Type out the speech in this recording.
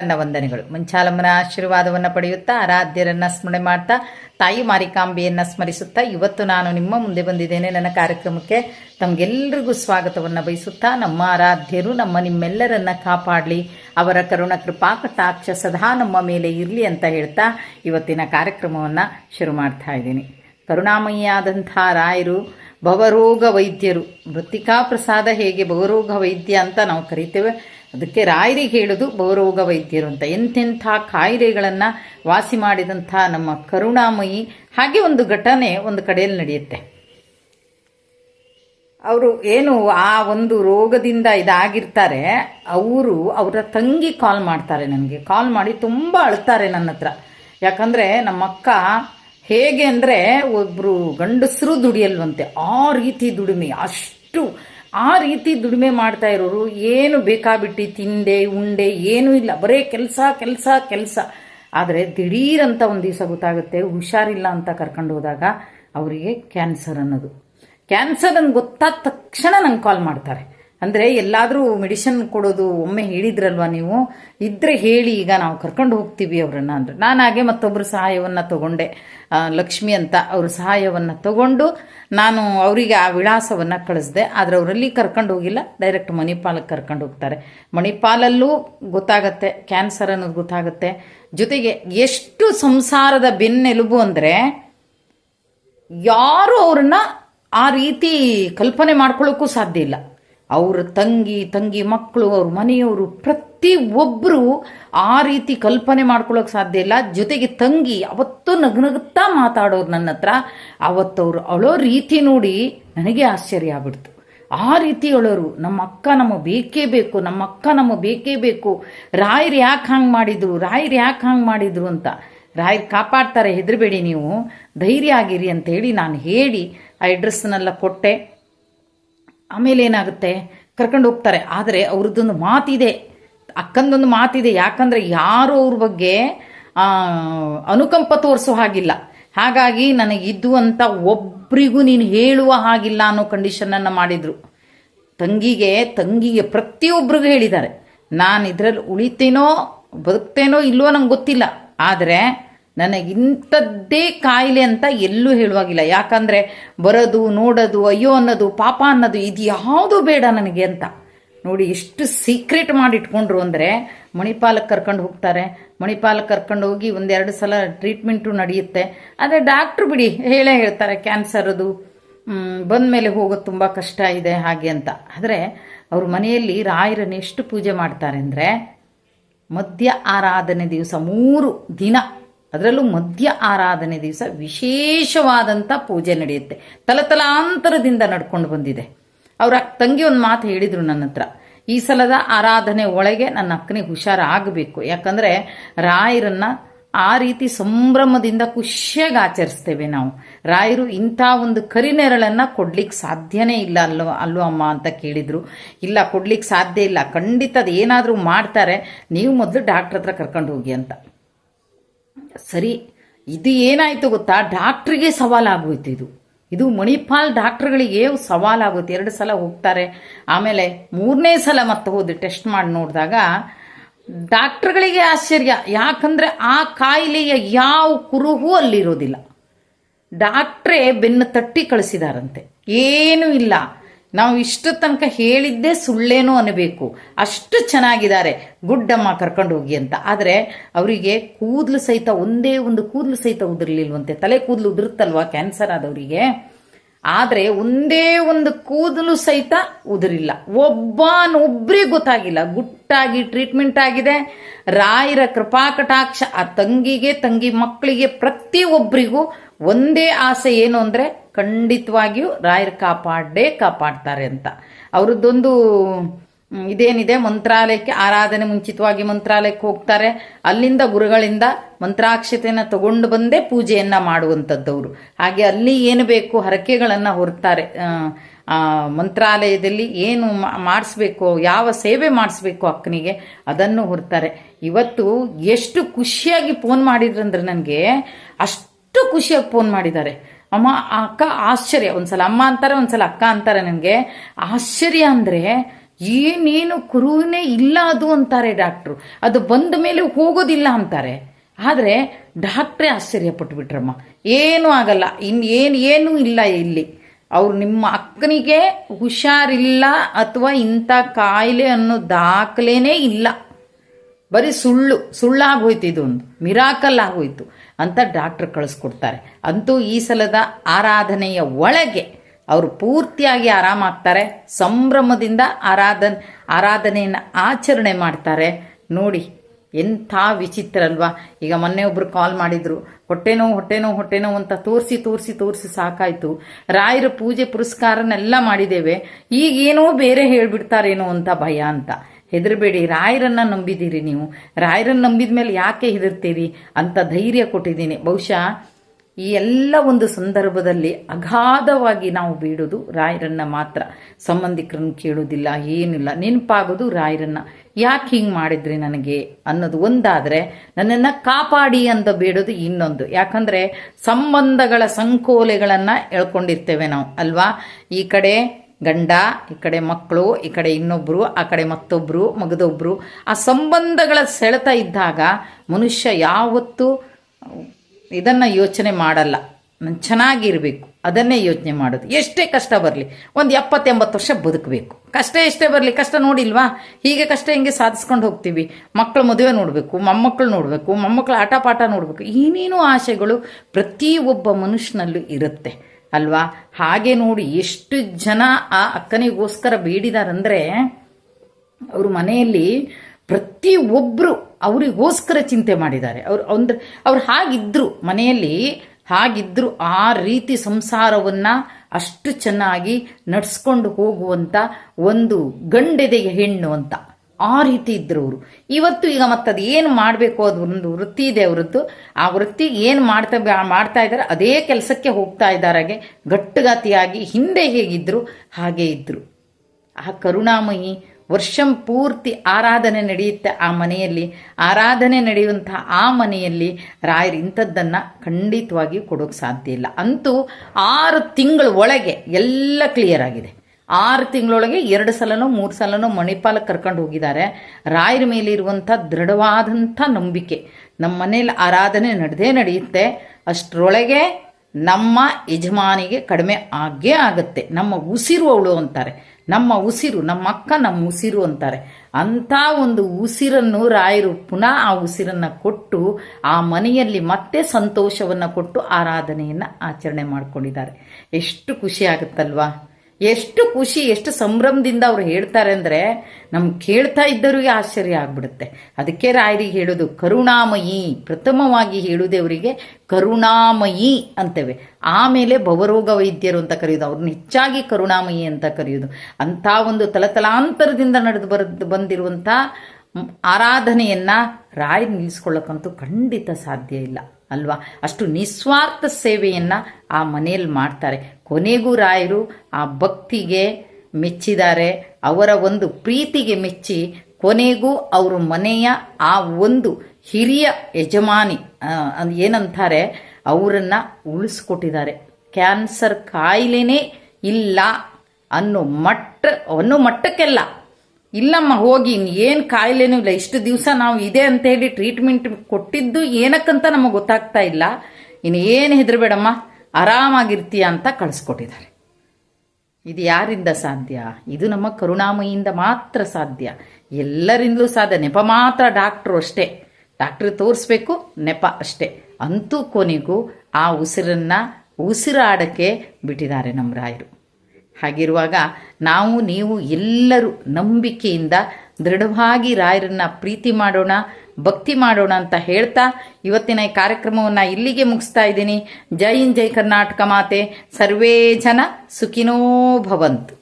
ನನ್ನ ವಂದನೆಗಳು. ಮುಂಚಾಲಮ್ಮನ ಆಶೀರ್ವಾದವನ್ನು ಪಡೆಯುತ್ತಾ, ಆರಾಧ್ಯರನ್ನ ಸ್ಮರಣೆ ಮಾಡ್ತಾ, ತಾಯಿ ಮಾರಿಕಾಂಬೆಯನ್ನ ಸ್ಮರಿಸುತ್ತಾ, ಇವತ್ತು ನಾನು ನಿಮ್ಮ ಮುಂದೆ ಬಂದಿದ್ದೇನೆ ನನ್ನ ಕಾರ್ಯಕ್ರಮಕ್ಕೆ. ತಮಗೆಲ್ಲರಿಗೂ ಸ್ವಾಗತವನ್ನು ಬಯಸುತ್ತಾ, ನಮ್ಮ ಆರಾಧ್ಯರು, ನಮ್ಮ ನಿಮ್ಮೆಲ್ಲರನ್ನ ಕಾಪಾಡಲಿ. ಅವರ ಕರುಣ, ಕೃಪಾ, ಕಟಾಕ್ಷ ಸದಾ ನಮ್ಮ ಮೇಲೆ ಇರಲಿ ಅಂತ ಹೇಳ್ತಾ ಇವತ್ತಿನ ಕಾರ್ಯಕ್ರಮವನ್ನು ಶುರು ಮಾಡ್ತಾ ಇದ್ದೀನಿ. ಕರುಣಾಮಯಿಯಾದಂಥ ರಾಯರು, ಭವರೋಗ ವೈದ್ಯರು ಮೃತ್ತಿಕಾ ಪ್ರಸಾದ ಹೇಗೆ ಭವರೋಗ ವೈದ್ಯ ಅಂತ ನಾವು ಕರಿತೇವೆ. ಅದಕ್ಕೆ ರಾಯರಿಗೆ ಹೇಳೋದು ಬೌರೋಗ ವೈದ್ಯರು ಅಂತ. ಎಂತೆಂಥ ಕಾಯಿಲೆಗಳನ್ನು ವಾಸಿ ಮಾಡಿದಂಥ ನಮ್ಮ ಕರುಣಾಮಯಿ, ಹಾಗೆ ಒಂದು ಘಟನೆ ಒಂದು ಕಡೆಯಲ್ಲಿ ನಡೆಯುತ್ತೆ. ಅವರು ಏನು ಆ ಒಂದು ರೋಗದಿಂದ ಇದಾಗಿರ್ತಾರೆ, ಅವರು ಅವರ ತಂಗಿ ಕಾಲ್ ಮಾಡ್ತಾರೆ ನನಗೆ. ಕಾಲ್ ಮಾಡಿ ತುಂಬ ಅಳ್ತಾರೆ ನನ್ನ ಹತ್ರ. ಯಾಕಂದರೆ ನಮ್ಮಕ್ಕ ಹೇಗೆ ಅಂದರೆ ಒಬ್ಬರು ಗಂಡಸರು ದುಡಿಯಲ್ವಂತೆ. ಆ ರೀತಿ ದುಡಿಮೆ, ಅಷ್ಟು ಆ ರೀತಿ ದುಡಿಮೆ ಮಾಡ್ತಾ ಇರೋರು ಏನು ಬೇಕಾಬಿಟ್ಟಿ ತಿಂದೆ, ಉಂಡೆ ಏನೂ ಇಲ್ಲ. ಬರೇ ಕೆಲಸ ಕೆಲಸ ಕೆಲಸ. ಆದರೆ ದಿಢೀರಂತ ಒಂದು ದಿವಸ ಗೊತ್ತಾಗುತ್ತೆ, ಹುಷಾರಿಲ್ಲ ಅಂತ ಕರ್ಕೊಂಡು ಹೋದಾಗ ಅವರಿಗೆ ಕ್ಯಾನ್ಸರ್ ಅನ್ನೋದು. ಕ್ಯಾನ್ಸರ್ ಅಂತ ಗೊತ್ತಾದ ತಕ್ಷಣ ನಂಗೆ ಕಾಲ್ ಮಾಡ್ತಾರೆ. ಅಂದರೆ ಎಲ್ಲಾದರೂ ಮೆಡಿಸಿನ್ ಕೊಡೋದು ಒಮ್ಮೆ ಹೇಳಿದ್ರಲ್ವಾ ನೀವು? ಇದ್ರೆ ಹೇಳಿ, ಈಗ ನಾವು ಕರ್ಕೊಂಡು ಹೋಗ್ತೀವಿ ಅವರನ್ನು ಅಂದ್ರೆ. ನಾನು ಹಾಗೆ ಮತ್ತೊಬ್ಬರು ಸಹಾಯವನ್ನು ತಗೊಂಡೆ. ಲಕ್ಷ್ಮಿ ಅಂತ ಅವ್ರ ಸಹಾಯವನ್ನು ತಗೊಂಡು ನಾನು ಅವರಿಗೆ ಆ ವಿಳಾಸವನ್ನು ಕಳಿಸ್ದೆ. ಆದರೆ ಅವರಲ್ಲಿ ಕರ್ಕೊಂಡು ಹೋಗಿಲ್ಲ. ಡೈರೆಕ್ಟ್ ಮಣಿಪಾಲಕ್ಕೆ ಕರ್ಕೊಂಡು ಹೋಗ್ತಾರೆ. ಮಣಿಪಾಲಲ್ಲೂ ಗೊತ್ತಾಗತ್ತೆ ಕ್ಯಾನ್ಸರ್ ಅನ್ನೋದು ಗೊತ್ತಾಗುತ್ತೆ. ಜೊತೆಗೆ ಎಷ್ಟು ಸಂಸಾರದ ಬೆನ್ನೆಲುಬು ಅಂದರೆ ಯಾರು ಅವ್ರನ್ನ ಆ ರೀತಿ ಕಲ್ಪನೆ ಮಾಡ್ಕೊಳ್ಳೋಕ್ಕೂ ಸಾಧ್ಯ ಇಲ್ಲ. ಅವ್ರ ತಂಗಿ ತಂಗಿ ಮಕ್ಕಳು, ಅವ್ರ ಮನೆಯವರು ಪ್ರತಿ ಒಬ್ಬರು ಆ ರೀತಿ ಕಲ್ಪನೆ ಮಾಡ್ಕೊಳ್ಳೋಕೆ ಸಾಧ್ಯ ಇಲ್ಲ. ಜೊತೆಗೆ ತಂಗಿ ಅವತ್ತು ನಗ್ನಗುತ್ತಾ ಮಾತಾಡೋರು ನನ್ನ ಹತ್ರ ಅವತ್ತವ್ರು ಅಳೋ ರೀತಿ ನೋಡಿ ನನಗೆ ಆಶ್ಚರ್ಯ ಆಗ್ಬಿಡ್ತು. ಆ ರೀತಿ ಅಳೋರು, ನಮ್ಮ ಅಕ್ಕ ನಮಗೆ ಬೇಕೇ ಬೇಕು, ನಮ್ಮ ಅಕ್ಕ ನಮಗೆ ಬೇಕೇ ಬೇಕು. ರಾಯರು ಯಾಕೆ ಹಂಗೆ ಮಾಡಿದ್ರು, ರಾಯರು ಯಾಕೆ ಹಂಗೆ ಮಾಡಿದ್ರು ಅಂತ. ರಾಯರು ಕಾಪಾಡ್ತಾರೆ, ಹೆದರಬೇಡಿ ನೀವು. ಧೈರ್ಯ ಆಗಿರಿ ಅಂತ ಹೇಳಿ ನಾನು ಹೇಳಿ, ಆ ಅಡ್ರೆಸ್ನೆಲ್ಲ ಕೊಟ್ಟೆ. ಆಮೇಲೆ ಏನಾಗುತ್ತೆ? ಕರ್ಕೊಂಡು ಹೋಗ್ತಾರೆ. ಆದರೆ ಅವ್ರದ್ದೊಂದು ಮಾತಿದೆ. ಅಕ್ಕಂದೊಂದು ಮಾತಿದೆ. ಯಾಕಂದರೆ ಯಾರು ಅವ್ರ ಬಗ್ಗೆ ಅನುಕಂಪ ತೋರಿಸೋ ಹಾಗಿಲ್ಲ. ಹಾಗಾಗಿ ನನಗಿದ್ದು ಅಂತ ಒಬ್ರಿಗೂ ನೀನು ಹೇಳುವ ಹಾಗಿಲ್ಲ ಅನ್ನೋ ಕಂಡೀಷನನ್ನು ಮಾಡಿದರು. ತಂಗಿಗೆ ತಂಗಿಗೆ ಪ್ರತಿಯೊಬ್ಬರಿಗೂ ಹೇಳಿದ್ದಾರೆ. ನಾನು ಇದರಲ್ಲಿ ಉಳಿತೇನೋ, ಬದುಕ್ತೇನೋ ಇಲ್ವೋ ನಂಗೆ ಗೊತ್ತಿಲ್ಲ. ಆದರೆ ನನಗಿಂಥದ್ದೇ ಕಾಯಿಲೆ ಅಂತ ಎಲ್ಲೂ ಹೇಳುವಾಗಿಲ್ಲ. ಯಾಕಂದರೆ ಬರೋದು, ನೋಡೋದು, ಅಯ್ಯೋ ಅನ್ನೋದು, ಪಾಪ ಅನ್ನೋದು ಇದು ಯಾವುದೂ ಬೇಡ ನನಗೆ ಅಂತ. ನೋಡಿ, ಎಷ್ಟು ಸೀಕ್ರೆಟ್ ಮಾಡಿ ಇಟ್ಕೊಂಡ್ರು ಅಂದರೆ ಮಣಿಪಾಲಕ್ಕೆ ಕರ್ಕೊಂಡು ಹೋಗ್ತಾರೆ. ಮಣಿಪಾಲಕ್ಕೆ ಕರ್ಕೊಂಡು ಹೋಗಿ ಒಂದೆರಡು ಸಲ ಟ್ರೀಟ್ಮೆಂಟು ನಡೆಯುತ್ತೆ. ಆದರೆ ಡಾಕ್ಟ್ರು ಬಿಡಿ, ಹೇಳೇ ಹೇಳ್ತಾರೆ ಕ್ಯಾನ್ಸರ್ ಅದು ಬಂದ ಮೇಲೆ ಹೋಗೋದು ತುಂಬ ಕಷ್ಟ ಇದೆ ಹಾಗೆ ಅಂತ. ಆದರೆ ಅವ್ರ ಮನೆಯಲ್ಲಿ ರಾಯರನ್ನು ಎಷ್ಟು ಪೂಜೆ ಮಾಡ್ತಾರೆ ಅಂದರೆ ಮಧ್ಯ ಆರಾಧನೆ ದಿವಸ ಮೂರು ದಿನ ಅದರಲ್ಲೂ ಮಧ್ಯ ಆರಾಧನೆ ದಿವಸ ವಿಶೇಷವಾದಂಥ ಪೂಜೆ ನಡೆಯುತ್ತೆ. ತಲತಲಾಂತರದಿಂದ ನಡ್ಕೊಂಡು ಬಂದಿದೆ. ಅವ್ರ ತಂಗಿ ಒಂದು ಮಾತು ಹೇಳಿದರು ನನ್ನ ಹತ್ರ. ಈ ಸಲದ ಆರಾಧನೆ ಒಳಗೆ ನನ್ನ ಅಕ್ಕನಿಗೆ ಹುಷಾರಾಗಬೇಕು. ಯಾಕಂದರೆ ರಾಯರನ್ನ ಆ ರೀತಿ ಸಂಭ್ರಮದಿಂದ ಖುಷಿಯಾಗಿ ಆಚರಿಸ್ತೇವೆ ನಾವು. ರಾಯರು ಇಂಥ ಒಂದು ಕರಿನೆರಳನ್ನು ಕೊಡ್ಲಿಕ್ಕೆ ಸಾಧ್ಯನೇ ಇಲ್ಲ ಅಲ್ಲೋ ಅಲ್ಲೋ ಅಮ್ಮ ಅಂತ ಕೇಳಿದರು. ಇಲ್ಲ ಕೊಡ್ಲಿಕ್ಕೆ ಸಾಧ್ಯ ಇಲ್ಲ. ಖಂಡಿತ ಅದು ಏನಾದರೂ ಮಾಡ್ತಾರೆ. ನೀವು ಮೊದಲು ಡಾಕ್ಟ್ರ್ ಹತ್ರ ಕರ್ಕೊಂಡು ಹೋಗಿ ಅಂತ. ಸರಿ, ಇದು ಏನಾಯ್ತು ಗೊತ್ತಾ? ಡಾಕ್ಟ್ರಿಗೆ ಸವಾಲಾಗೋಯ್ತು ಇದು. ಇದು ಮಣಿಪಾಲ್ ಡಾಕ್ಟ್ರುಗಳಿಗೆ ಸವಾಲಾಗೋಯ್ತು. ಎರಡು ಸಲ ಹೋಗ್ತಾರೆ. ಆಮೇಲೆ ಮೂರನೇ ಸಲ ಮತ್ತೆ ಹೋಗಿ ಟೆಸ್ಟ್ ಮಾಡಿ ನೋಡಿದಾಗ ಡಾಕ್ಟ್ರುಗಳಿಗೆ ಆಶ್ಚರ್ಯ. ಯಾಕಂದ್ರೆ ಆ ಕಾಯಿಲೆಯ ಯಾವ ಕುರುಹು ಅಲ್ಲಿರೋದಿಲ್ಲ. ಡಾಕ್ಟ್ರೇ ಬೆನ್ನು ತಟ್ಟಿ ಕಳಿಸಿದಾರಂತೆ. ಏನೂ ಇಲ್ಲ. ನಾವು ಇಷ್ಟು ತನಕ ಹೇಳಿದ್ದೇ ಸುಳ್ಳೇನೋ ಅನ್ನಬೇಕು ಅಷ್ಟು ಚೆನ್ನಾಗಿದ್ದಾರೆ. ಗುಡ್ಡಮ್ಮ ಕರ್ಕೊಂಡು ಹೋಗಿ ಅಂತ. ಆದರೆ ಅವರಿಗೆ ಕೂದಲು ಸಹಿತ ಒಂದೇ ಒಂದು ಕೂದಲು ಸಹಿತ ಉದುರ್ಲಿಲ್ವಂತೆ. ತಲೆ ಕೂದಲು ಉದುರುತ್ತಲ್ವಾ? ಕ್ಯಾನ್ಸರ್ ಆದವರಿಗೆ. ಆದರೆ ಒಂದೇ ಒಂದು ಕೂದಲು ಸಹಿತ ಉದುರಿಲ್ಲ. ಒಬ್ಬನೊಬ್ಬರಿಗೆ ಗೊತ್ತಾಗಿಲ್ಲ. ಗುಟ್ಟಾಗಿ ಟ್ರೀಟ್ಮೆಂಟ್ ಆಗಿದೆ. ರಾಯರ ಕೃಪಾ ಕಟಾಕ್ಷ. ಆ ತಂಗಿಗೆ, ತಂಗಿ ಮಕ್ಕಳಿಗೆ ಪ್ರತಿಯೊಬ್ಬರಿಗೂ ಒಂದೇ ಆಸೆ ಏನು ಅಂದರೆ ಖಂಡಿತವಾಗಿಯೂ ರಾಯರ್ ಕಾಪಾಡೇ ಕಾಪಾಡ್ತಾರೆ ಅಂತ. ಅವರದ್ದೊಂದು ಇದೇನಿದೆ, ಮಂತ್ರಾಲಯಕ್ಕೆ ಆರಾಧನೆ ಮುಂಚಿತವಾಗಿ ಮಂತ್ರಾಲಯಕ್ಕೆ ಹೋಗ್ತಾರೆ. ಅಲ್ಲಿಂದ ಗುರುಗಳಿಂದ ಮಂತ್ರಾಕ್ಷತೆಯನ್ನು ತಗೊಂಡು ಬಂದೇ ಪೂಜೆಯನ್ನ ಮಾಡುವಂಥದ್ದವರು ಹಾಗೆ ಅಲ್ಲಿ ಏನು ಬೇಕು, ಹರಕೆಗಳನ್ನು ಹೊರ್ತಾರೆ. ಮಂತ್ರಾಲಯದಲ್ಲಿ ಏನು ಮಾಡಿಸ್ಬೇಕು, ಯಾವ ಸೇವೆ ಮಾಡಿಸ್ಬೇಕು ಅಕ್ಕನಿಗೆ ಅದನ್ನು ಹೊರ್ತಾರೆ. ಇವತ್ತು ಎಷ್ಟು ಖುಷಿಯಾಗಿ ಫೋನ್ ಮಾಡಿದ್ರಂದ್ರೆ ನನಗೆ ಅಷ್ಟು ಖುಷಿಯಾಗಿ ಫೋನ್ ಮಾಡಿದ್ದಾರೆ. ಅಮ್ಮ, ಅಕ್ಕ ಆಶ್ಚರ್ಯ. ಒಂದ್ಸಲ ಅಮ್ಮ ಅಂತಾರೆ, ಒಂದ್ಸಲ ಅಕ್ಕ ಅಂತಾರೆ ನನಗೆ ಆಶ್ಚರ್ಯ ಅಂದರೆ ಏನೇನು ಕುರುವಿನೇ ಇಲ್ಲ ಅದು ಅಂತಾರೆ ಡಾಕ್ಟ್ರು. ಅದು ಬಂದ ಮೇಲೆ ಹೋಗೋದಿಲ್ಲ ಅಂತಾರೆ. ಆದರೆ ಡಾಕ್ಟ್ರೇ ಆಶ್ಚರ್ಯಪಟ್ಬಿಟ್ರಮ್ಮ. ಏನೂ ಆಗಲ್ಲ. ಇನ್ನು ಏನು, ಏನೂ ಇಲ್ಲ ಇಲ್ಲಿ. ಅವ್ರು ನಿಮ್ಮ ಅಕ್ಕನಿಗೆ ಹುಷಾರಿಲ್ಲ ಅಥವಾ ಇಂಥ ಕಾಯಿಲೆ ಅನ್ನೋ ದಾಖಲೆನೇ ಇಲ್ಲ. ಬರೀ ಸುಳ್ಳು. ಸುಳ್ಳಾಗೋಯ್ತು ಇದೊಂದು. ಮಿರಾಕಲ್ ಆಗೋಯ್ತು ಅಂತ ಡಾಕ್ಟರ್ ಕಳಿಸ್ಕೊಡ್ತಾರೆ. ಅಂತೂ ಈ ಸಲದ ಆರಾಧನೆಯ ಒಳಗೆ ಅವರು ಪೂರ್ತಿಯಾಗಿ ಆರಾಮಾಗ್ತಾರೆ ಸಂಭ್ರಮದಿಂದ ಆರಾಧನೆ, ಆರಾಧನೆಯನ್ನು ಆಚರಣೆ ಮಾಡ್ತಾರೆ. ನೋಡಿ, ಎಂಥ ವಿಚಿತ್ರ ಅಲ್ವಾ? ಈಗ ಮೊನ್ನೆ ಒಬ್ರು ಕಾಲ್ ಮಾಡಿದ್ರು. ಹೊಟ್ಟೆ ನೋವು ಹೊಟ್ಟೆ ನೋವು ಹೊಟ್ಟೆ ನೋವು ಅಂತ ತೋರಿಸಿ ತೋರಿಸಿ ತೋರಿಸಿ ಸಾಕಾಯಿತು. ರಾಯರ ಪೂಜೆ ಪುರಸ್ಕಾರನೆಲ್ಲ ಮಾಡಿದ್ದೇವೆ. ಈಗ ಏನೋ ಬೇರೆ ಹೇಳ್ಬಿಡ್ತಾರೇನೋ ಅಂತ ಭಯ ಅಂತ. ಹೆದರಬೇಡಿ, ರಾಯರನ್ನ ನಂಬಿದ್ದೀರಿ ನೀವು. ರಾಯರನ್ನ ನಂಬಿದ ಮೇಲೆ ಯಾಕೆ ಹೆದರ್ತೀರಿ ಅಂತ ಧೈರ್ಯ ಕೊಟ್ಟಿದ್ದೀನಿ. ಬಹುಶಃ ಈ ಎಲ್ಲ ಒಂದು ಸಂದರ್ಭದಲ್ಲಿ ಅಗಾಧವಾಗಿ ನಾವು ಬೀಡೋದು ರಾಯರನ್ನ ಮಾತ್ರ. ಸಂಬಂಧಿಕರನ್ನು ಕೇಳೋದಿಲ್ಲ, ಏನಿಲ್ಲ. ನೆನಪಾಗೋದು ರಾಯರನ್ನ. ಯಾಕೆ ಹಿಂಗೆ ಮಾಡಿದ್ರಿ ನನಗೆ ಅನ್ನೋದು ಒಂದಾದರೆ, ನನ್ನನ್ನು ಕಾಪಾಡಿ ಅಂತ ಬೇಡೋದು ಇನ್ನೊಂದು. ಯಾಕಂದರೆ ಸಂಬಂಧಗಳ ಸಂಕೋಲೆಗಳನ್ನು ಎಳ್ಕೊಂಡಿರ್ತೇವೆ ನಾವು, ಅಲ್ವಾ? ಈ ಕಡೆ ಗಂಡ, ಈ ಕಡೆ ಮಕ್ಕಳು, ಈ ಕಡೆ ಇನ್ನೊಬ್ರು, ಆ ಕಡೆ ಮತ್ತೊಬ್ರು, ಮಗದೊಬ್ರು, ಆ ಸಂಬಂಧಗಳ ಸೆಳೆತ ಇದ್ದಾಗ ಮನುಷ್ಯ ಯಾವತ್ತೂ ಇದನ್ನು ಯೋಚನೆ ಮಾಡಲ್ಲ. ನಾನು ಚೆನ್ನಾಗಿರಬೇಕು. ಅದನ್ನೇ ಯೋಚನೆ ಮಾಡೋದು. ಎಷ್ಟೇ ಕಷ್ಟ ಬರಲಿ, ಒಂದು ಎಪ್ಪತ್ತೆಂಬತ್ತು ವರ್ಷ ಬದುಕಬೇಕು. ಕಷ್ಟ ಎಷ್ಟೇ ಬರಲಿ, ಕಷ್ಟ ನೋಡಿಲ್ವಾ? ಹೀಗೆ ಕಷ್ಟ ಹಿಂಗೆ ಸಾಧಿಸ್ಕೊಂಡು ಹೋಗ್ತೀವಿ? ಮಕ್ಕಳ ಮದುವೆ ನೋಡಬೇಕು ಮೊಮ್ಮಕ್ಕಳು ನೋಡಬೇಕು ಮೊಮ್ಮಕ್ಕಳ ಆಟ ಪಾಠ ನೋಡಬೇಕು, ಏನೇನೋ ಆಸೆಗಳು ಪ್ರತಿಯೊಬ್ಬ ಮನುಷ್ಯನಲ್ಲೂ ಇರುತ್ತೆ. ಅಲ್ವಾ? ಹಾಗೆ ನೋಡಿ ಎಷ್ಟು ಜನ ಆ ಅಕ್ಕನಿಗೋಸ್ಕರ ಬೇಡಿದಾರಂದ್ರೆ ಅವ್ರ ಮನೆಯಲ್ಲಿ ಪ್ರತಿ ಒಬ್ಬರು ಅವರಿಗೋಸ್ಕರ ಚಿಂತೆ ಮಾಡಿದ್ದಾರೆ. ಅವ್ರು ಅಂದ್ರೆ ಅವ್ರು ಹಾಗಿದ್ರು, ಮನೆಯಲ್ಲಿ ಹಾಗಿದ್ರು, ಆ ರೀತಿ ಸಂಸಾರವನ್ನ ಅಷ್ಟು ಚೆನ್ನಾಗಿ ನಡ್ಸ್ಕೊಂಡು ಹೋಗುವಂತ ಒಂದು ಗಂಡೆದೆಗೆ ಹೆಣ್ಣು ಅಂತ. ಆ ರೀತಿ ಇದ್ರು ಅವರು. ಇವತ್ತು ಈಗ ಮತ್ತದು ಏನು ಮಾಡಬೇಕು ಅದು ಒಂದು ವೃತ್ತಿ ಇದೆ ಅವರದ್ದು. ಆ ವೃತ್ತಿ ಏನು ಮಾಡ್ತಾ ಮಾಡ್ತಾ ಇದ್ದಾರೆ ಅದೇ ಕೆಲಸಕ್ಕೆ ಹೋಗ್ತಾ ಇದ್ದಾರಾಗೆ ಗಟ್ಟುಗಾತಿಯಾಗಿ ಹಿಂದೆ ಹೇಗಿದ್ರು ಹಾಗೆ ಇದ್ರು. ಆ ಕರುಣಾಮಯಿ ವರ್ಷಂ ಪೂರ್ತಿ ಆರಾಧನೆ ನಡೆಯುತ್ತೆ ಆ ಮನೆಯಲ್ಲಿ. ಆರಾಧನೆ ನಡೆಯುವಂತಹ ಆ ಮನೆಯಲ್ಲಿ ರಾಯರ್ ಇಂಥದ್ದನ್ನು ಖಂಡಿತವಾಗಿ ಕೊಡೋಕೆ ಸಾಧ್ಯ ಇಲ್ಲ. ಅಂತೂ ಆರು ತಿಂಗಳ ಒಳಗೆ ಎಲ್ಲ ಕ್ಲಿಯರ್ ಆಗಿದೆ. ಆರು ತಿಂಗಳೊಳಗೆ ಎರಡು ಸಲನೋ, ಮೂರು ಸಲನೋ ಮಣಿಪಾಲಕ್ಕೆ ಕರ್ಕೊಂಡು ಹೋಗಿದ್ದಾರೆ. ರಾಯರ ಮೇಲೆ ಇರುವಂಥ ದೃಢವಾದಂಥ ನಂಬಿಕೆ, ನಮ್ಮ ಮನೇಲಿ ಆರಾಧನೆ ನಡೆದೇ ನಡೆಯುತ್ತೆ. ಅಷ್ಟರೊಳಗೆ ನಮ್ಮ ಯಜಮಾನಿಗೆ ಕಡಿಮೆ ಆಗೇ ಆಗುತ್ತೆ. ನಮ್ಮ ಉಸಿರು ಅವಳು ಅಂತಾರೆ. ನಮ್ಮ ಉಸಿರು, ನಮ್ಮ ಅಕ್ಕ ನಮ್ಮ ಉಸಿರು ಅಂತಾರೆ. ಅಂಥ ಒಂದು ಉಸಿರನ್ನು ರಾಯರು ಪುನಃ ಆ ಉಸಿರನ್ನು ಕೊಟ್ಟು, ಆ ಮನೆಯಲ್ಲಿ ಮತ್ತೆ ಸಂತೋಷವನ್ನು ಕೊಟ್ಟು ಆರಾಧನೆಯನ್ನು ಆಚರಣೆ ಮಾಡಿಕೊಂಡಿದ್ದಾರೆ. ಎಷ್ಟು ಖುಷಿ ಆಗುತ್ತಲ್ವಾ? ಎಷ್ಟು ಖುಷಿ, ಎಷ್ಟು ಸಂಭ್ರಮದಿಂದ ಅವ್ರು ಹೇಳ್ತಾರೆ ಅಂದರೆ ನಮ್ಗೆ ಕೇಳ್ತಾ ಇದ್ದವರಿಗೆ ಆಶ್ಚರ್ಯ ಆಗ್ಬಿಡುತ್ತೆ. ಅದಕ್ಕೆ ರಾಯರಿಗೆ ಹೇಳೋದು, ಕರುಣಾಮಯಿ. ಪ್ರಥಮವಾಗಿ ಹೇಳುವುದೇ ಅವರಿಗೆ, ಕರುಣಾಮಯಿ ಅಂತೇವೆ. ಆಮೇಲೆ ಭವರೋಗ ವೈದ್ಯರು ಅಂತ ಕರೆಯೋದು, ಅವ್ರನ್ನ ಹೆಚ್ಚಾಗಿ ಕರುಣಾಮಯಿ ಅಂತ ಕರೆಯೋದು. ಅಂಥ ಒಂದು ತಲತಲಾಂತರದಿಂದ ನಡೆದು ಬರೆದು, ಬಂದಿರುವಂಥ ಆರಾಧನೆಯನ್ನ ರಾಯ್ ನಿಲ್ಲಿಸ್ಕೊಳ್ಳೋಕ್ಕಂತೂ ಖಂಡಿತ ಸಾಧ್ಯ ಇಲ್ಲ, ಅಲ್ವಾ? ಅಷ್ಟು ನಿಸ್ವಾರ್ಥ ಸೇವೆಯನ್ನ ಆ ಮನೆಯಲ್ಲಿ ಮಾಡ್ತಾರೆ. ಕೊನೆಗೂ ರಾಯರು ಆ ಭಕ್ತಿಗೆ ಮೆಚ್ಚಿದ್ದಾರೆ. ಅವರ ಒಂದು ಪ್ರೀತಿಗೆ ಮೆಚ್ಚಿ ಕೊನೆಗೂ ಅವರು ಮನೆಯ ಆ ಒಂದು ಹಿರಿಯ ಯಜಮಾನಿ ಏನಂತಾರೆ, ಅವರನ್ನ ಉಳಿಸ್ಕೊಟ್ಟಿದ್ದಾರೆ. ಕ್ಯಾನ್ಸರ್ ಕಾಯಿಲೆನೇ ಇಲ್ಲ ಅನ್ನೋ ಮಟ್ಟ, ಅನ್ನೋ ಮಟ್ಟಕ್ಕೆಲ್ಲ. ಇಲ್ಲಮ್ಮ, ಹೋಗಿ ಏನು ಕಾಯಿಲೆನೂ ಇಲ್ಲ. ಇಷ್ಟು ದಿವಸ ನಾವು ಇದೆ ಅಂತ ಹೇಳಿ ಟ್ರೀಟ್ಮೆಂಟ್ ಕೊಟ್ಟಿದ್ದು ಏನಕ್ಕಂತ ನಮಗೆ ಗೊತ್ತಾಗ್ತಾ ಇಲ್ಲ. ಇನ್ನು ಏನು ಹೆದರ್ಬೇಡಮ್ಮ? ಆರಾಮಾಗಿರ್ತೀಯ ಅಂತ ಕಳಿಸ್ಕೊಟ್ಟಿದ್ದಾರೆ. ಇದು ಯಾರಿಂದ ಸಾಧ್ಯ? ಇದು ನಮ್ಮ ಕರುಣಾಮಯಿಯಿಂದ ಮಾತ್ರ ಸಾಧ್ಯ. ಎಲ್ಲರಿಂದಲೂ ಸಾಧ್ಯ. ನೆಪ ಮಾತ್ರ ಡಾಕ್ಟ್ರು ಅಷ್ಟೇ. ಡಾಕ್ಟ್ರ್ ತೋರಿಸ್ಬೇಕು, ನೆಪ ಅಷ್ಟೇ. ಅಂತೂ ಕೊನೆಗೂ ಆ ಉಸಿರನ್ನು ಉಸಿರಾಡಕ್ಕೆ ಬಿಟ್ಟಿದ್ದಾರೆ ನಮ್ಮ ರಾಯರು. ಹಾಗಿರುವಾಗ ನಾವು, ನೀವು ಎಲ್ಲರೂ ನಂಬಿಕೆಯಿಂದ ದೃಢವಾಗಿ ರಾಯರನ್ನ ಪ್ರೀತಿ ಮಾಡೋಣ, ಭಕ್ತಿ ಮಾಡೋಣ ಅಂತ ಹೇಳ್ತಾ ಇವತ್ತಿನ ಈ ಕಾರ್ಯಕ್ರಮವನ್ನು ಇಲ್ಲಿಗೆ ಮುಗಿಸ್ತಾ ಇದ್ದೀನಿ. ಜೈ ಇನ್ ಜೈ ಕರ್ನಾಟಕ ಮಾತೆ. ಸರ್ವೇ ಜನ ಸುಖಿನೋ ಭವಂತು.